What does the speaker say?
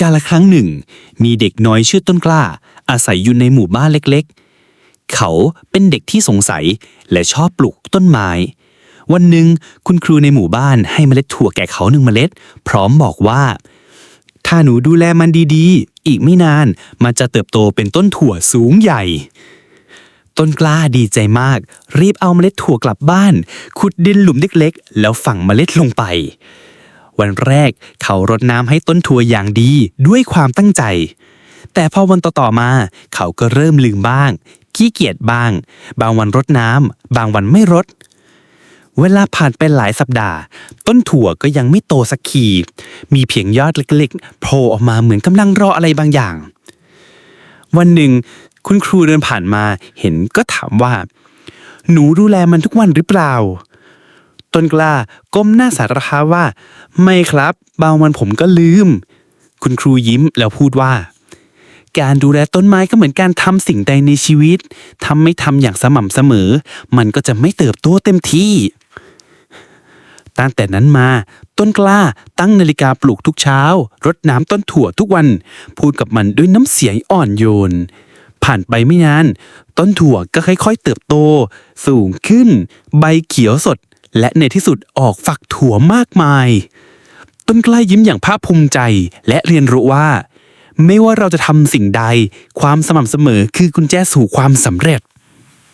กาลครั้งหนึ่ง มีเด็กน้อยชื่อต้นกล้า อาศัยอยู่ในหมู่บ้านเล็กๆ เขาเป็นเด็กที่สงสัยและชอบปลูกต้นไม้ วันหนึ่งคุณครูในหมู่บ้านให้เมล็ดถั่วแก่เขาหนึ่งเมล็ด พร้อมบอกว่า ถ้าหนูดูแลมันดีๆ อีกไม่นานมันจะเติบโตเป็นต้นถั่วสูงใหญ่ ต้นกล้าดีใจมาก รีบเอาเมล็ดถั่วกลับบ้าน ขุดดินหลุมเล็กๆ แล้วฝังเมล็ดลงไป วันแรกเขารดน้ำให้ต้นถั่วอย่างดีด้วยความตั้งใจ แต่พอวันต่อๆมา เขาก็เริ่มลืมบ้าง ขี้เกียจบ้าง บางวันรดน้ำบางวันไม่รดเวลาผ่านไปหลายสัปดาห์ ต้นถั่วก็ยังไม่โตสักทีมีเพียงยอดเล็กๆโผล่ออกมาเหมือนกำลังรออะไรบางอย่าง วันหนึ่ง คุณครูเดินผ่านมาเห็นก็ถามว่า หนูดูแลมันทุกวันหรือเปล่า ต้นกล้า ก้มหน้าสารภาพว่า ไม่ครับ บางวันผมก็ลืม คุณครูยิ้มแล้วพูดว่า การดูแลต้นไม้ก็เหมือนการทำสิ่งใดในชีวิตทำไม่ทำอย่างสม่ำเสมอ มันก็จะไม่เติบโตเต็มที่ตั้งแต่นั้นมา ต้นกล้าตั้งนาฬิกาปลูกทุกเช้า รดน้ำต้นถั่วทุกวัน พูดกับมันด้วยน้ำเสียงอ่อนโยน ผ่านไปไม่นาน ต้นถั่วก็ค่อยๆเติบโต สูงขึ้น ใบเขียวสด และในที่สุดออกฝักถั่วมากมาย ต้นกล้ายิ้มอย่างภาคภูมิใจ และเรียนรู้ว่า ไม่ว่าเราจะทำสิ่งใด ความสม่ำเสมอคือกุญแจสู่ความสำเร็จ